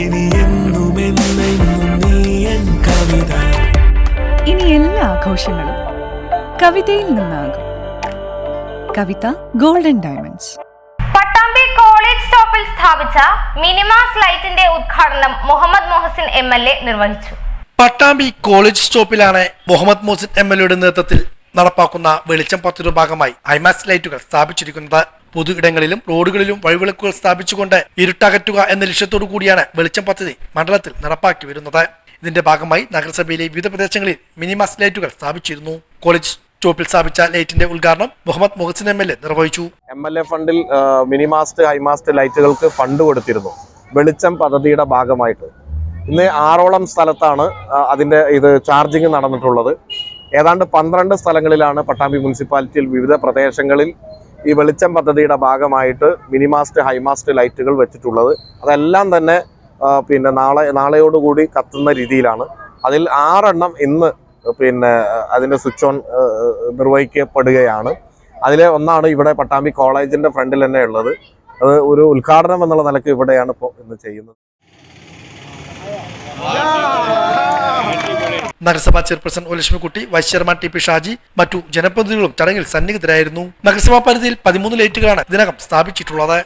ഇനി എന്നും നീ എൻ കവിത. ഇനി എല്ലാ ആഘോഷങ്ങളും കവിതയിൽ നിന്നാകും. Kavitha golden diamonds Pattambi college സ്റ്റോപ്പിൽ സ്ഥാപിച്ച മിനിമാസ് ലൈറ്റിന്റെ ഉദ്ഘാടനം Muhammad Mohsin M L A നിർവഹിച്ചു. പട്ടാമ്പി കോളേജ് സ്റ്റോപ്പിലാണ് മുഹമ്മദ് മോസിൻ എം എൽ എയുടെ നേതൃത്വത്തിൽ നടപ്പാക്കുന്ന വെളിച്ചം പദ്ധതിയുടെ ഭാഗമായി ഐമാക്സ് ലൈറ്റുകൾ സ്ഥാപിച്ചിരിക്കുന്നത്. പൊതു ഇടങ്ങളിലും റോഡുകളിലും വഴിവിളക്കുകൾ സ്ഥാപിച്ചുകൊണ്ട് ഇരുട്ടകറ്റുക എന്ന ലക്ഷ്യത്തോടു കൂടിയാണ് വെളിച്ചം പദ്ധതി മണ്ഡലത്തിൽ നടപ്പാക്കി വരുന്നത്. ഇതിന്റെ ഭാഗമായി നഗരസഭയിലെ വിവിധ പ്രദേശങ്ങളിൽ മിനിമാസ് ലൈറ്റുകൾ സ്ഥാപിച്ചിരുന്നു. കോളേജ് സ്റ്റോപ്പിൽ സ്ഥാപിച്ച ലൈറ്റിന്റെ ഉദ്ഘാടനം Muhammad Muhasin M L A നിർവഹിച്ചു. എം എൽ എ ഫണ്ടിൽ മിനിമാസ്റ്റ് ഹൈമാസ്റ്റ് ലൈറ്റുകൾക്ക് ഫണ്ട് കൊടുത്തിരുന്നു. വെളിച്ചം പദ്ധതിയുടെ ഭാഗമായിട്ട്. ഇന്ന് ആറോളം സ്ഥലത്താണ് അതിന്റെ ഇത് ചാർജിങ് നടന്നിട്ടുള്ളത്. ഏതാണ്ട് പന്ത്രണ്ട് സ്ഥലങ്ങളിലാണ് പട്ടാമ്പി മുനിസിപ്പാലിറ്റിയിൽ വിവിധ പ്രദേശങ്ങളിൽ ഈ വെളിച്ചം പദ്ധതിയുടെ ഭാഗമായിട്ട് മിനിമാസ്റ്റ് ഹൈമാസ്റ്റ് ലൈറ്റുകൾ വെച്ചിട്ടുള്ളത്. അതെല്ലാം തന്നെ പിന്നെ നാളെ നാളെയോടുകൂടി കത്തുന്ന രീതിയിലാണ്. അതിൽ ആറെണ്ണം ഇന്ന് പിന്നെ അതിന്റെ സ്വിച്ച് ഓൺ നിർവഹിക്കപ്പെടുകയാണ്. അതിലെ ഒന്നാണ് ഇവിടെ പട്ടാമ്പി കോളേജിന്റെ ഫ്രണ്ടിൽ തന്നെ ഉള്ളത്. അത് ഒരു ഉദ്ഘാടനം എന്നുള്ള നിലയ്ക്ക് ഇവിടെയാണ് ഇപ്പോൾ ഇന്ന് ചെയ്യുന്നത്. നഗരസഭാ chairperson ഒലക്ഷ്മിക്കുട്ടി Lakshmikutty vice chairman T P Shaji മറ്റു ജനപ്രതിനിധികളും ചടങ്ങിൽ സന്നിഹിതരായിരുന്നു. നഗരസഭാ പരിധിയിൽ പതിമൂന്ന് ലൈറ്റുകളാണ് ഇതിനകം സ്ഥാപിച്ചിട്ടുള്ളത്.